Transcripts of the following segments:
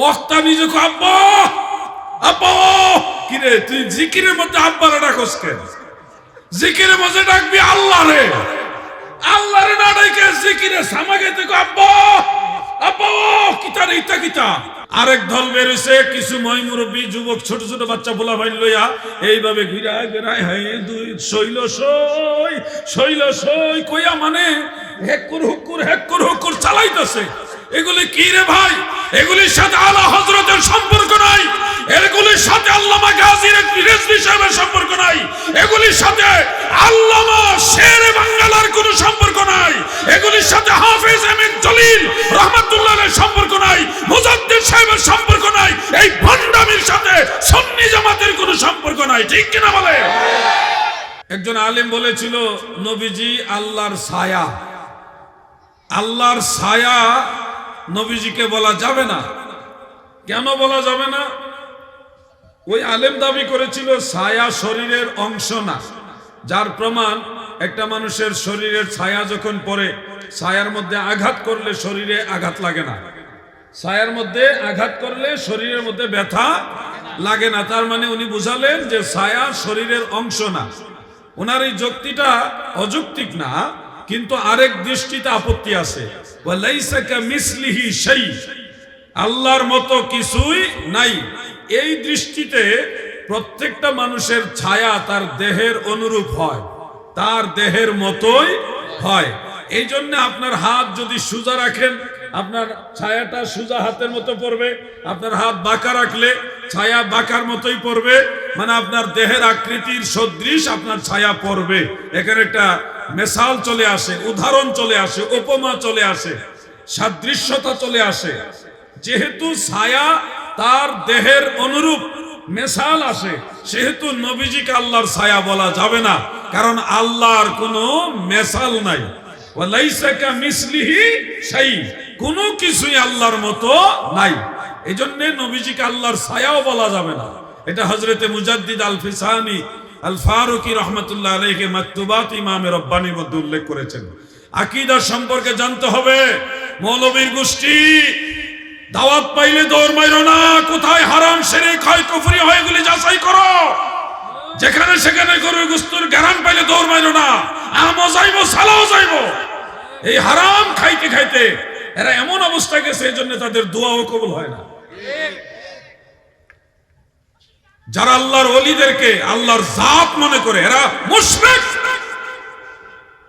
বক্তা নিজেকে আব্বা! আব্বা! কিরে, তুই জিকিরের মধ্যে আব্বারে ডাকস কেন? জিকিরের মধ্যে ডাকবি আল্লাহ রে আল্লাহ রে না ডাকে জিকিরে সামাগে থেকে আব্বা! আব্বা কিতা রে ইতা কিতা আরেক দল বেরোছে কিছু ময় মুরব্বী, যুবক, ছোট ছোট বাচ্চা, বলা ভাই লইয়া এইভাবে ঘুরা ঘুরায় হাই দুই, শৈল সই শৈল সই কইয়া মানে হেক্কুর, হুক্কুর হেক্কুর, হুক্কুর চালাইতেছে। এগুলি কি রে ভাই? এগুলির সাথে আলা হজরতের সম্পর্ক নাই। এগুলির সাথে আল্লামা গাজীর রেজবি সাহেবের সম্পর্ক নাই। এগুলির সাথে আল্লামা শের বাঙ্গালার কোনো সম্পর্ক নাই। এগুলির সাথে হাফেজ এমএন জলিল রহমাতুল্লাহের সম্পর্ক নাই। মুজাদ্দিদ সাহেবের সম্পর্ক নাই। এই ভণ্ডামির সাথে সুন্নি জামাতের কোনো সম্পর্ক নাই। ঠিক কিনা বলে? একজন আলেম বলেছিল, নবীজি, আল্লাহর ছায়া। আল্লাহর ছায়া নবীজিকে বলা যাবে না। কেন বলা যাবে না? ওই আলেম দাবি করেছিল, ছায়া শরীরের অংশ না। যার প্রমাণ, একটা মানুষের শরীরের ছায়া যখন পড়ে, ছায়ার মধ্যে আঘাত করলে শরীরে আঘাত লাগে না। ছায়ার মধ্যে আঘাত করলে শরীরের মধ্যে ব্যথা লাগে না। তার মানে উনি বুঝালেন যে ছায়া শরীরের অংশ না। ওনার এই যুক্তিটা অযৌক্তিক না। কিন্তু আরেক দৃষ্টিতে আপত্তি আছে। আল্লাহর মতো কিছুই নাই। এই দৃষ্টিতে প্রত্যেকটা মানুষের ছায়া তার দেহের অনুরূপ হয়, তার দেহের মতোই হয়। এই জন্য আপনার হাত যদি সোজা রাখেন আপনার ছায়াটা সোজা হাতের মতো পড়বে, আপনার হাত বাঁকা রাখলে ছায়া বাঁকার মতোই পড়বে মানে আপনার দেহের আকৃতির সদৃশ আপনার ছায়া পড়বে। এখানে একটা মেসাল চলে আসে, উদাহরণ চলে আসে, উপমা চলে আসে, সাদৃশ্যতা চলে আসে। যেহেতু ছায়া তার দেহের অনুরূপ মেসাল আসে, সেহেতু নবীজিকে আল্লাহর ছায়া বলা যাবে না, কারণ আল্লাহর কোনো মেসাল নাই। কামিসলিহি শাই কোনো কিছুই আল্লাহর মতো নাই। এজন্য নবীজিকে আল্লাহর ছায়াও বলা যাবে না। এটা হজরতে মুজাদ্দিদ আল ফিসানি আল ফারুকি রহমতুল্লাহ আলাইকে মাকতুবাত ইমামে রব্বানির মধ্যে উল্লেখ করেছেন। আকিদার সম্পর্কে জানতে হবে, মৌলবীর গোষ্ঠী, দাওয়াত পাইলে দৌড় মাইরো না, কোথায় হারাম সেরে ক্ষয় কুফরি হয়, এগুলি যাচাই করো। যেখানে সেখানে গরুর গুস্তুর গ্যারান পাইলে দৌড় মাইরো না আমও যাইবো, সালাও যাইবো। এই হারাম খাইতে খাইতে এরা এমন অবস্থা গেছে, এই জন্য তাদের দোয়াও কবুল হয় না। যারা আল্লাহর অলিদেরকে আল্লাহর জাত মনে করে, এরা মুশরিক।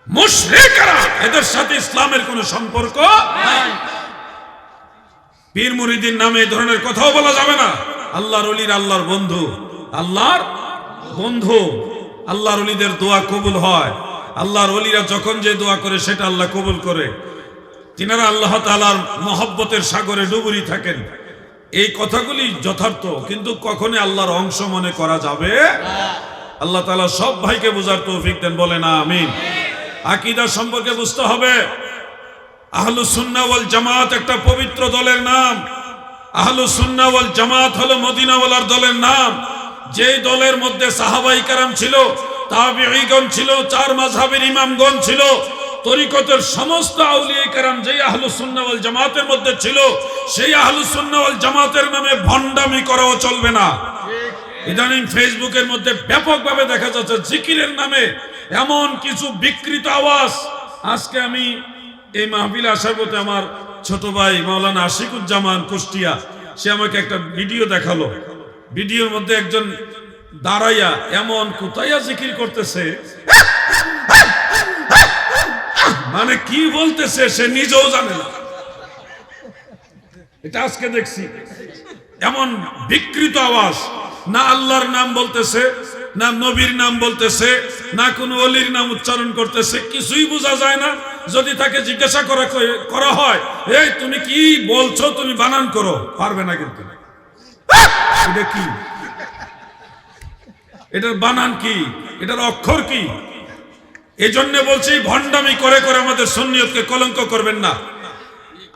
মুশরিক এরা। এদের সাথে ইসলামের কোনো সম্পর্ক নাই। পীর মুরিদিন নামে এই ধরনের কথাও বলা যাবে না। আল্লাহর অলির আল্লাহর বন্ধু। আল্লাহর বন্ধু। আল্লাহর অলিদের দোয়া কবুল হয়। আল্লাহর অলিরা যখন যে দোয়া করে, সেটা আল্লাহ কবুল করে। তিনারা আল্লাহ তালার মহব্বতের সাগরে ডুবুরি থাকেন। এই কথাগুলি যথার্থ, কিন্তু কখনই আল্লাহর অংশ মনে করা যাবে আল্লাহ তালা সব ভাইকে বোঝার তৌফিক দেন বলে না আমিন। আকিদা সম্পর্কে বুঝতে হবে, আহলু সুন্না জামাত একটা পবিত্র দলের নাম। আহলু সুন্না জামাত হলো মদিনাওয়ালার দলের নাম। যে দলের মধ্যে সাহাবাই কারাম ছিল, তাবিঈগণ ছিল, চার মাযহাবের ইমামগণ ছিল তরিকতের সমস্ত আউলিয়া কারাম যেই আহলু সুন্না জামাতের মধ্যে ছিল, সেই আহলু সুন্না জামাতের নামে ভণ্ডামি করাও চলবে না। ইদানিং ফেসবুকের মধ্যে ব্যাপকভাবে দেখা যাচ্ছে জিকিরের নামে এমন কিছু বিকৃত আওয়াজ। আজকে আমি এই মাহফিলে আসার পথে আমার ছোট ভাই মাওলানা আশিকুজ্জামান কুষ্টিয়া, সে আমাকে একটা ভিডিও দেখাল। ভিডিওর মধ্যে একজন দাঁড়াইয়া এমন কোথাইয়া জিকির করতেছে। মানে কি বলতেছে সে নিজেও জানে না। এটা আজকে দেখছি। এমন বিকৃত আওয়াজ। না আল্লাহর নাম বলতেছে, না নবীর নাম বলতেছে, না কোনো অলির নাম উচ্চারণ করতেছে, কিছুই বোঝা যায় না। যদি তাকে জিজ্ঞাসা করা করা হয়, এই, তুমি কি বলছো? তুমি বানান করো। পারবে না কিন্তু। এটা কি? এটার বানান কি? এটার অক্ষর কি? এই জন্য বলছি, ভণ্ডামি করে করে আমাদের সন্নিয়তকে কলঙ্ক করবেন না।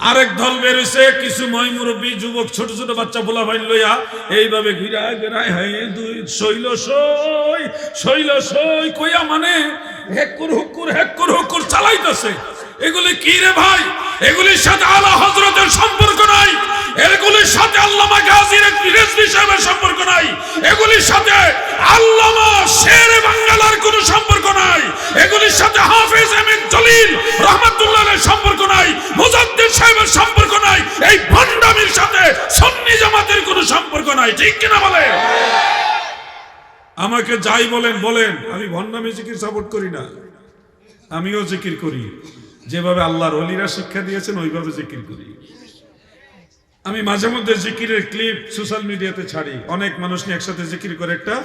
আরেক দল বেরোছে কিছু ময় মুরব্বী যুবক, ছোট ছোট বাচ্চা বলা ভাই লইয়া, এইভাবে ঘুরা ঘেরায় হাই দুই, শৈল সই শৈল সই কইয়া মানে হেক্কুর, হুক্কুর হেক্কুর, হুক্কুর চালাইতেছে। এগুলি কি রে ভাই? এগুলির সাথে আলা হজরতের সম্পর্ক নাই। এগুলির সাথে আল্লামা গাজীর সাহেবের সম্পর্ক নাই। এগুলির সাথে আল্লামা শের বাঙ্গালার কোনো আমাকে যাই বলেন বলেন। আমি ভণ্ডামি জিকির সাপোর্ট করি না। আমিও জিকির করি। যেভাবে আল্লাহর অলিরা শিক্ষা দিয়েছেন, ওইভাবে জিকির করি। আমি মাঝে মধ্যে জিকিরের ক্লিপ সোশ্যাল মিডিয়াতে ছাড়ি। অনেক মানুষ নিয়ে একসাথে জিকির করে একটা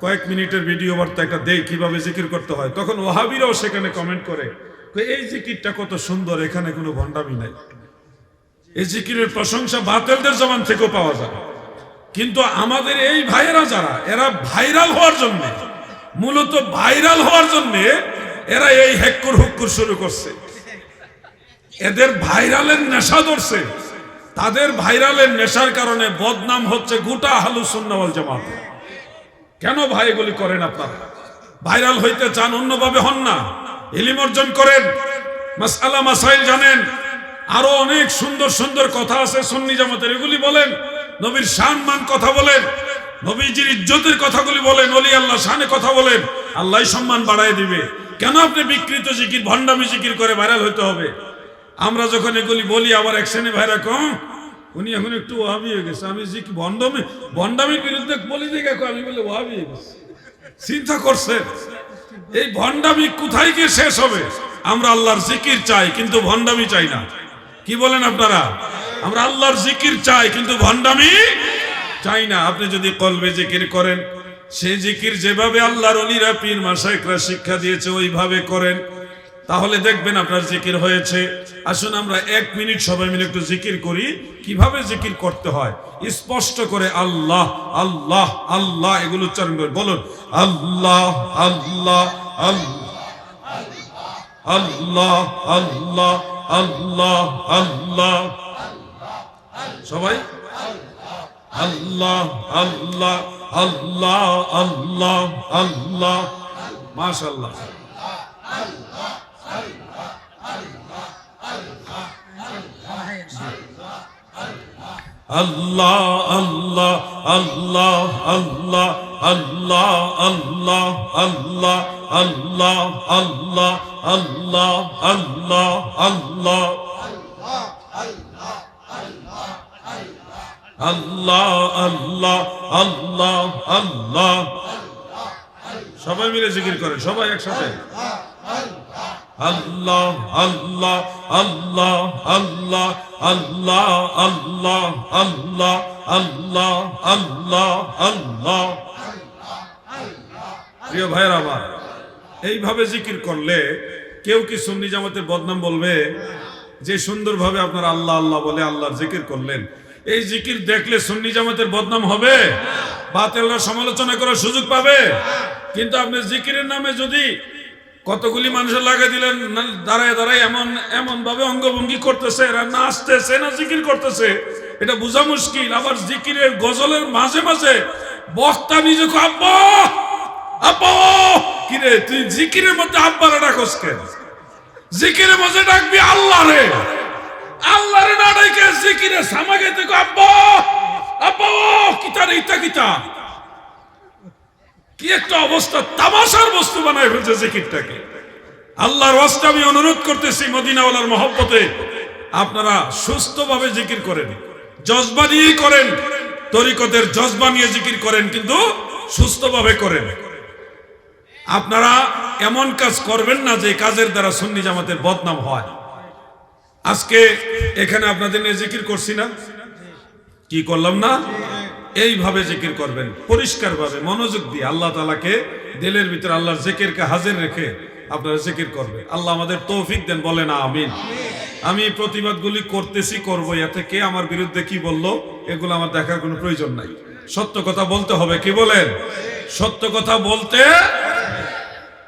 কয়েক মিনিটের ভিডিও বার্তা একটা দেই কীভাবে জিকির করতে হয়। তখন ওহাবিরাও সেখানে কমেন্ট করে এই জিকিরটা কত সুন্দর, এখানে কোনো ভণ্ডামি নাই। এই জিকিরের প্রশংসা বাতেলদের জবান থেকেও পাওয়া যায়। কিন্তু আমাদের এই ভাইয়েরা যারা, এরা ভাইরাল হওয়ার জন্য, মূলত ভাইরাল হওয়ার জন্য এরা এই হেক্কুর হুক্কুর শুরু করছে। এদের ভাইরালের নেশা ধরছে। তাদের ভাইরালের নেশার কারণে বদনাম হচ্ছে গোটা হালু সুন্নাওয়াল জামাত। কেন ভাই এগুলি করেন আপনারা? ভাইরাল হইতে চান, অন্যভাবে হন না। ইলিম অর্জন করেন মাসালা মাসাইল জানেন। আরও অনেক সুন্দর সুন্দর কথা আছে সুন্নি জামাতের, এগুলি বলেন। নবীর সম্মান কথা বলেন, নবীজির ইজ্জতের কথাগুলি বলেন অলি আল্লাহ শানে কথা বলেন আল্লাহ সম্মান বাড়ায় দিবে। কেন আপনি বিকৃত জিকির, ভণ্ডামি জিকির করে ভাইরাল হইতে হবে? আমরা যখন এগুলি বলি, আবার এক শ্রেণি ভাইরা কম, উনি এখন একটু ওহাবি হয়ে গেছে। আমি যে কি ভণ্ডামি, ভণ্ডামির বিরুদ্ধে বলি দেখে, আমি বলে ওহাবি হয়ে গেছে। চিন্তা করছেন? এই ভণ্ডামি কোথায় গিয়ে শেষ হবে? আমরা আল্লাহর জিকির চাই, কিন্তু ভণ্ডামি চাই না। কি বলেন আপনারা? আমরা আল্লাহর জিকির চাই, কিন্তু ভণ্ডামি চাই না। আপনি যদি কলবে জিকির করেন, সে জিকির যেভাবে আল্লাহর অলিরা, পীর মাসাইকরা শিক্ষা দিয়েছে, ওইভাবে করেন। তাহলে দেখবেন আপনার জিকির হয়েছে। আসুন আমরা এক মিনিট সবাই মিলে একটু জিকির করি, কীভাবে জিকির করতে হয়। স্পষ্ট করে আল্লাহ আল্লাহ আল্লাহ, এগুলো উচ্চারণ করে বলুন, আল্লাহ আল্লাহ আল্লাহ আল্লাহ আল্লাহ আল্লাহ আল্লাহ। সবাই আল্লাহ আল্লাহ আল্লাহ আল্লাহ আল্লাহ মাশাল্লাহ আল্লাহ আল্লাহ আল্লাহ আল্লাহ আল্লাহ আল্লাহ আল্লাহ আল্লাহ আল্লাহ আল্লাহ আল্লাহ আল্লাহ আল্লাহ আল্লাহ আল্লাহ আল্লাহ সবাই মিলে জিকির করেন সবাই একসাথে আল্লাহ আল্লাহ আল্লাহ আল্লাহ আল্লাহ আল্লাহ আল্লাহ আল্লাহ আল্লাহ আল্লাহ প্রিয় ভাইয়ের আমার এইভাবে জিকির করলে কেউ কি সুন্নি জামাতের বদনাম বলবে যে সুন্দরভাবে আপনার আল্লাহ আল্লাহ বলে আল্লাহর জিকির করলেন এই জিকির দেখলে সুন্নি জামাতের বদনাম হবে? বাতেলরা সমালোচনা করার সুযোগ পাবে? কিন্তু আপনি জিকিরের নামে যদি কতগুলি মানুষের লাগা দিলেন দাঁড়ায় দাঁড়ায় এমন এমন ভাবে অঙ্গভঙ্গি করতেছে, এরা নাচতেছে, না জিকির করতেছে, এটা বোঝা মুশকিল। আবার জিকিরের গজলের মাঝে মাঝে বক্তা নিজেকে, আব্বা আব্বা, কিরে, তুই জিকিরের মধ্যে আব্বারে ডাকস কেন? জিকিরের মধ্যে ডাকবি আল্লাহ রে আল্লাহ রে জিকিরে সামাগে থেকে আব্বা! আব্বা, কিতা রে, ইতা কিতা? কি একটা অবস্থা, তামাশার বস্তু বানায় ফেলছে জিকিরটাকে। আল্লাহর ওয়াস্তে আমি অনুরোধ করতেছি মদিনাওয়ালার মহব্বতে, আপনারা সুস্থভাবে জিকির করেন। জজবা করেন, তরিকতের জজবা নিয়ে জিকির করেন, কিন্তু সুস্থভাবে করেন। আপনারা এমন কাজ করবেন না যে কাজের দ্বারা সুন্নি জামাতের বদনাম হয়। আজকে এখানে আপনাদের নিয়ে জিকির করছি না। কি করলাম না? এইভাবে জিকির করবেন পরিষ্কার ভাবে মনোযোগ দিয়ে আল্লাহ তালাকে দিলের ভিতরে আল্লাহর জেকেরকে হাজির রেখে আপনারা জিকির করবেন। আল্লাহ আমাদের তৌফিক দেন বলে না আমিন। আমি প্রতিবাদগুলি করতেছি, করব, এতে কে আমার বিরুদ্ধে কি বলল, এগুলো আমার দেখার কোনো প্রয়োজন নাই। সত্য কথা বলতে হবে, কি বলেন? সত্য কথা বলতে